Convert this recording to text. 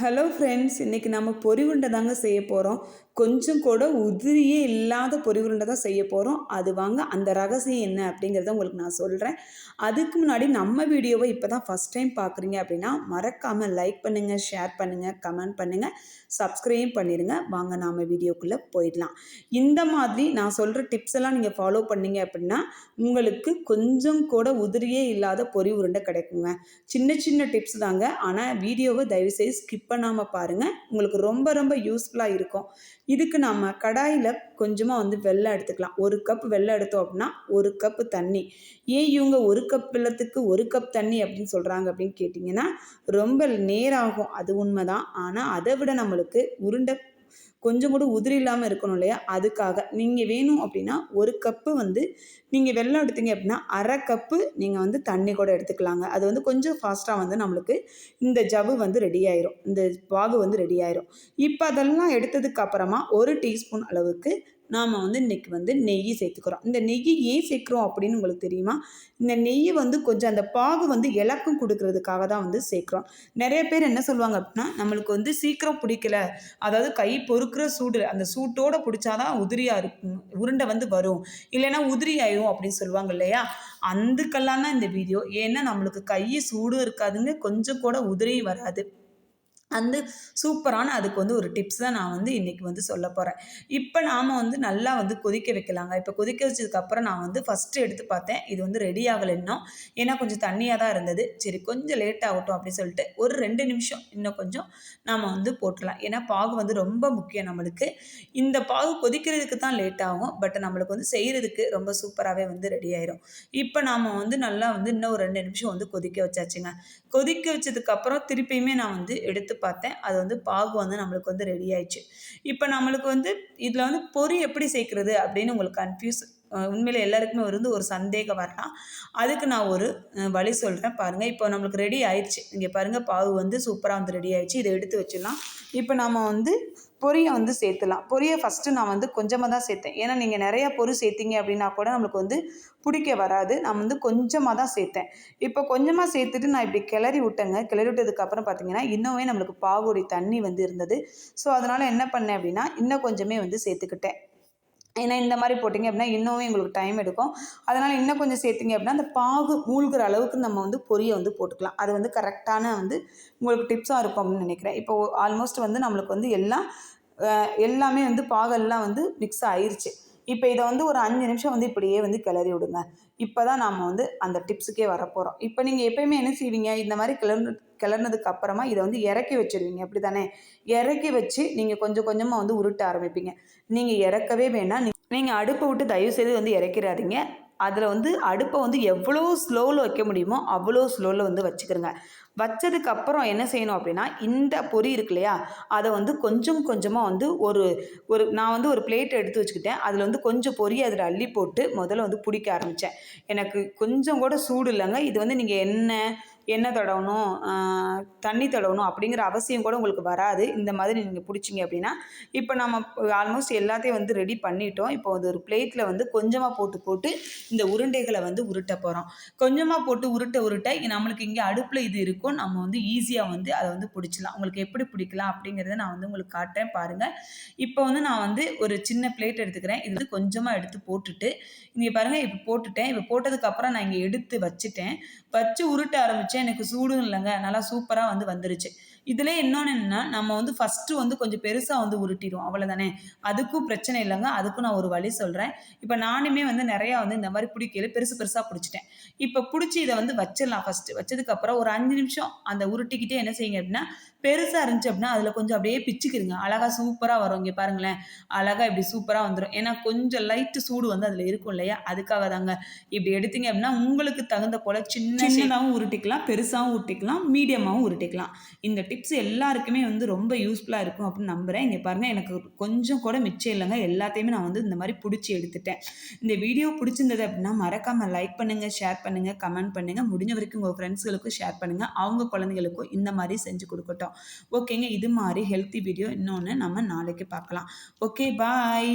Hello friends இன்றைக்கி நம்ம பொறி உருண்டை தாங்க செய்ய போகிறோம் கொஞ்சம் கூட உதிரியே இல்லாத பொறி உருண்டை தான் செய்ய போகிறோம் அது வாங்க அந்த ரகசியம் என்ன அப்படிங்கிறத உங்களுக்கு நான் சொல்கிறேன் அதுக்கு முன்னாடி நம்ம வீடியோவை இப்போ தான் ஃபஸ்ட் டைம் பார்க்குறீங்க அப்படின்னா மறக்காமல் லைக் பண்ணுங்கள் ஷேர் பண்ணுங்கள் கமெண்ட் பண்ணுங்கள் சப்ஸ்கிரைப் பண்ணிடுங்க வாங்க நாம் வீடியோக்குள்ளே போயிடலாம். இந்த மாதிரி நான் சொல்கிற டிப்ஸ் எல்லாம் நீங்கள் ஃபாலோ பண்ணீங்க அப்படின்னா உங்களுக்கு கொஞ்சம் கூட உதிரியே இல்லாத பொறி உருண்டை கிடைக்குங்க. சின்ன சின்ன டிப்ஸ் தாங்க. ஆனால் வீடியோவை தயவுசெய்து ஸ்கிப் பண்ணாமல் பாருங்கள் உங்களுக்கு ரொம்ப ரொம்ப யூஸ்ஃபுல்லாக இருக்கும். இதுக்கு நாம் கடாயில் கொஞ்சமாக வந்து வெள்ளம் எடுத்துக்கலாம். ஒரு கப் வெள்ளம் எடுத்தோம் அப்படின்னா ஒரு கப்பு தண்ணி. ஏன் இவங்க ஒரு கப் வெள்ளத்துக்கு ஒரு கப் தண்ணி அப்படின்னு சொல்கிறாங்க அப்படின்னு கேட்டிங்கன்னா ரொம்ப நேராகும் அது உண்மை தான் ஆனால் அதை விட நம்மளுக்கு உருண்டை கொஞ்சம் கூட உதிரி இல்லாமல் இருக்கணும் இல்லையா? அதுக்காக. நீங்கள் வேணும் அப்படின்னா ஒரு கப்பு வந்து நீங்கள் வெள்ளம் எடுத்தீங்க அப்படின்னா அரை கப்பு நீங்கள் வந்து தண்ணி கூட எடுத்துக்கலாங்க. அது வந்து கொஞ்சம் ஃபாஸ்ட்டாக வந்து நம்மளுக்கு இந்த ஜவ்வு வந்து ரெடி ஆயிரும். இந்த பாகு வந்து ரெடி ஆயிரும். இப்போ அதெல்லாம் எடுத்ததுக்கு அப்புறமா ஒரு டீஸ்பூன் அளவுக்கு நாம் வந்து இன்றைக்கி வந்து நெய் சேர்த்துக்கிறோம். இந்த நெய் ஏன் சேர்க்குறோம் அப்படின்னு உங்களுக்கு தெரியுமா? இந்த நெய் வந்து கொஞ்சம் அந்த பாகு வந்து இலக்கம் கொடுக்கறதுக்காக தான் வந்து சேர்க்குறோம். நிறைய பேர் என்ன சொல்லுவாங்க அப்படின்னா நம்மளுக்கு வந்து சீக்கிரம் பிடிக்கல. அதாவது கை பொறுக்கிற சூடு அந்த சூட்டோடு பிடிச்சாதான் உதிரியாக இருக்கும் உருண்டை வந்து வரும். இல்லைன்னா உதிரி ஆயிரும் அப்படின்னு சொல்லுவாங்க இல்லையா? அதுக்கெல்லாம் தான் இந்த வீடியோ. ஏன்னா நம்மளுக்கு கை சூடும் இருக்காதுங்க கொஞ்சம் கூட உதிரியும் வராது. அந்த சூப்பரான அதுக்கு வந்து ஒரு டிப்ஸ் தான் நான் வந்து இன்றைக்கி வந்து சொல்ல போகிறேன் இப்போ நாம் வந்து நல்லா வந்து கொதிக்க வைக்கலாங்க. இப்போ கொதிக்க வச்சதுக்கப்புறம் நான் வந்து ஃபஸ்ட்டு எடுத்து பார்த்தேன். இது வந்து ரெடி ஆகலை இன்னும். ஏன்னா கொஞ்சம் தண்ணியாக தான் இருந்தது. சரி கொஞ்சம் லேட் ஆகட்டும் அப்படின்னு சொல்லிட்டு ஒரு ரெண்டு நிமிஷம் இன்னும் கொஞ்சம் நாம் வந்து போட்டுடலாம் ஏன்னா பாகு வந்து ரொம்ப முக்கியம் நம்மளுக்கு. இந்த பாகு கொதிக்கிறதுக்கு தான் லேட் ஆகும். பட் நம்மளுக்கு வந்து செய்கிறதுக்கு ரொம்ப சூப்பராகவே வந்து ரெடி ஆயிரும். இப்போ நாம் வந்து நல்லா வந்து இன்னும் ஒரு ரெண்டு நிமிஷம் வந்து கொதிக்க வச்சாச்சுங்க. கொதிக்க வச்சதுக்கப்புறம் திருப்பியுமே நான் வந்து எடுத்து பார்த்தேன். அது வந்து பாகு வந்து நம்மளுக்கு வந்து ரெடி ஆயிடுச்சு. இப்போ நம்மளுக்கு வந்து இதில் வந்து பொறி எப்படி சேர்க்குறது அப்படின்னு உங்களுக்கு கன்ஃபியூஸ் உண்மையில் எல்லாருக்குமே இருந்து ஒரு சந்தேகம் வரலாம். அதுக்கு நான் ஒரு வழி சொல்கிறேன் பாருங்கள் இப்போ நம்மளுக்கு ரெடி ஆயிடுச்சு. இங்கே பாருங்கள் பாவு வந்து சூப்பராக வந்து ரெடி ஆயிடுச்சு. இதை எடுத்து வச்சிடலாம். இப்போ நம்ம வந்து பொரியை வந்து சேர்த்துலாம் பொரியை ஃபஸ்ட்டு நான் வந்து கொஞ்சமாக தான் சேர்த்தேன். ஏன்னா நீங்கள் நிறையா பொரி சேர்த்திங்க அப்படின்னா கூட நம்மளுக்கு வந்து பிடிக்க வராது. நான் வந்து கொஞ்சமாக தான் சேர்த்தேன். இப்போ கொஞ்சமாக சேர்த்துட்டு நான் இப்படி கிளறி விட்டேங்க. கிளறி விட்டதுக்கப்புறம் பார்த்தீங்கன்னா இன்னுமே நம்மளுக்கு பாகுடி தண்ணி வந்து இருந்தது. ஸோ அதனால் என்ன பண்ணேன் அப்படின்னா இன்னும் கொஞ்சமே வந்து சேர்த்துக்கிட்டேன். ஏன்னா இந்த மாதிரி போட்டிங்க அப்படின்னா இன்னும் எங்களுக்கு டைம் எடுக்கும். அதனால் இன்னும் கொஞ்சம் சேர்த்திங்க அப்படின்னா அந்த பாகு மூழ்கிற அளவுக்கு நம்ம வந்து பொரியை வந்து போட்டுக்கலாம். அது வந்து கரெக்டான வந்து உங்களுக்கு டிப்ஸாக இருக்கும் அப்படின்னு நினைக்கிறேன். இப்போ ஆல்மோஸ்ட் வந்து நம்மளுக்கு வந்து எல்லாம் எல்லாமே வந்து பாகெல்லாம் வந்து மிக்ஸ் ஆயிடுச்சு இப்போ இதை வந்து ஒரு அஞ்சு நிமிஷம் வந்து இப்படியே வந்து கிளறி விடுங்க. இப்போ தான் நாம் வந்து அந்த டிப்ஸுக்கே வரப்போகிறோம் இப்போ நீங்கள் எப்போயுமே என்ன செய்வீங்க? இந்த மாதிரி கிளறு கிளறினதுக்கு அப்புறமா இதை வந்து இறக்கி வச்சுருவீங்க. அப்படி தானே இறக்கி வச்சு நீங்கள் கொஞ்சம் கொஞ்சமாக வந்து உருட்ட ஆரம்பிப்பீங்க. நீங்கள் இறக்கவே வேணாம். நீங்கள் அடுப்பை விட்டு தயவு செய்து வந்து இறக்கிறாதீங்க அதில் வந்து அடுப்பை வந்து எவ்வளோ ஸ்லோவில் வைக்க முடியுமோ அவ்வளோ ஸ்லோவில் வந்து வச்சுக்கிறோங்க. வச்சதுக்கப்புறம் என்ன செய்யணும் அப்படின்னா இந்த பொரி இருக்கு இல்லையா அதை வந்து கொஞ்சம் கொஞ்சமாக வந்து ஒரு ஒரு நான் வந்து ஒரு பிளேட் எடுத்து வச்சுக்கிட்டேன். அதில் வந்து கொஞ்சம் பொறி அதில் அள்ளி போட்டு முதல்ல வந்து பிடிக்க ஆரம்பித்தேன் எனக்கு கொஞ்சம் கூட சூடு இல்லைங்க. இது வந்து நீங்கள் எண்ணெய் எண்ணெய் தடவணும் தண்ணி தடவணும் அப்படிங்கிற அவசியம் கூட உங்களுக்கு வராது. இந்த மாதிரி நீங்கள் பிடிச்சிங்க அப்படின்னா இப்போ நம்ம ஆல்மோஸ்ட் எல்லாத்தையும் வந்து ரெடி பண்ணிட்டோம். இப்போ வந்து ஒரு பிளேட்டில் வந்து கொஞ்சமாக போட்டு போட்டு இந்த உருண்டைகளை வந்து உருட்ட போகிறோம் கொஞ்சமாக போட்டு உருட்ட உருட்ட நம்மளுக்கு இங்கே அடுப்பில் இது இருக்கும். நம்ம வந்து ஈஸியாக வந்து அதை வந்து பிடிச்சலாம் உங்களுக்கு எப்படி பிடிக்கலாம் அப்படிங்கிறத நான் வந்து உங்களுக்கு காட்டுறேன் பாருங்கள் இப்போ வந்து நான் வந்து ஒரு சின்ன பிளேட் எடுத்துக்கிறேன். இது வந்து கொஞ்சமாக எடுத்து போட்டுட்டு இங்கே பாருங்கள் இப்போ போட்டுட்டேன். இப்போ போட்டதுக்கப்புறம் நான் இங்கே எடுத்து வச்சுட்டேன். வச்சு உருட்ட ஆரம்பித்தேன் எனக்கு சூடும் இல்லைங்க. நல்லா சூப்பராக வந்து வந்துருச்சு. இதில் இன்னொன்று என்னென்னா நம்ம வந்து ஃபஸ்ட்டு வந்து கொஞ்சம் பெருசாக வந்து உருட்டிடும் அவ்வளோதானே அதுக்கும் பிரச்சனை இல்லைங்க. அதுக்கும் நான் ஒரு வழி சொல்கிறேன் இப்போ நானுமே வந்து நிறையா வந்து இந்த மாதிரி பிடிக்கல. பெருசு பெருசாக பிடிச்சிட்டேன். இப்போ பிடிச்சி இதை வந்து வச்சிடலாம் ஃபஸ்ட்டு வச்சதுக்கப்புறம் ஒரு அஞ்சு நிமிஷம் அந்த உருட்டிக்கிட்டே என்ன செய்யுங்க அப்படின்னா பெருசாக இருந்துச்சு அப்படின்னா அதில் கொஞ்சம் அப்படியே பிச்சுக்கிருங்க அழகாக சூப்பராக வரும். இங்கே பாருங்களேன். அழகாக இப்படி சூப்பராக வந்துடும் ஏன்னா கொஞ்சம் லைட்டு சூடு வந்து அதில் இருக்கும் இல்லையா? அதுக்காக தாங்க இப்படி எடுத்தீங்க அப்படின்னா உங்களுக்கு தகுந்த போல் சின்ன சின்னதாகவும் உருட்டிக்கலாம் பெருசாகவும் உருட்டிக்கலாம் மீடியமாகவும் உருட்டிக்கலாம். இந்த டிப்ஸ் எல்லாருக்குமே வந்து ரொம்ப யூஸ்ஃபுல்லாக இருக்கும் அப்படின்னு நம்புகிறேன் இங்கே பாருங்கள் எனக்கு கொஞ்சம் கூட மிச்சம் இல்லைங்க. எல்லாத்தையுமே நான் வந்து இந்த மாதிரி பிடிச்சி எடுத்துட்டேன். இந்த வீடியோ பிடிச்சிருந்தது அப்படின்னா மறக்காமல் லைக் பண்ணுங்கள் ஷேர் பண்ணுங்கள் கமெண்ட் பண்ணுங்கள் முடிஞ்ச வரைக்கும் உங்கள் ஃப்ரெண்ட்ஸ்களுக்கும் ஷேர் பண்ணுங்கள் அவங்க குழந்தைகளுக்கும் இந்த மாதிரி செஞ்சு கொடுக்கட்டும். ஓகேங்க இது மாதிரி ஹெல்த்தி வீடியோ இன்னொன்று நம்ம நாளைக்கு பார்க்கலாம். Okay bye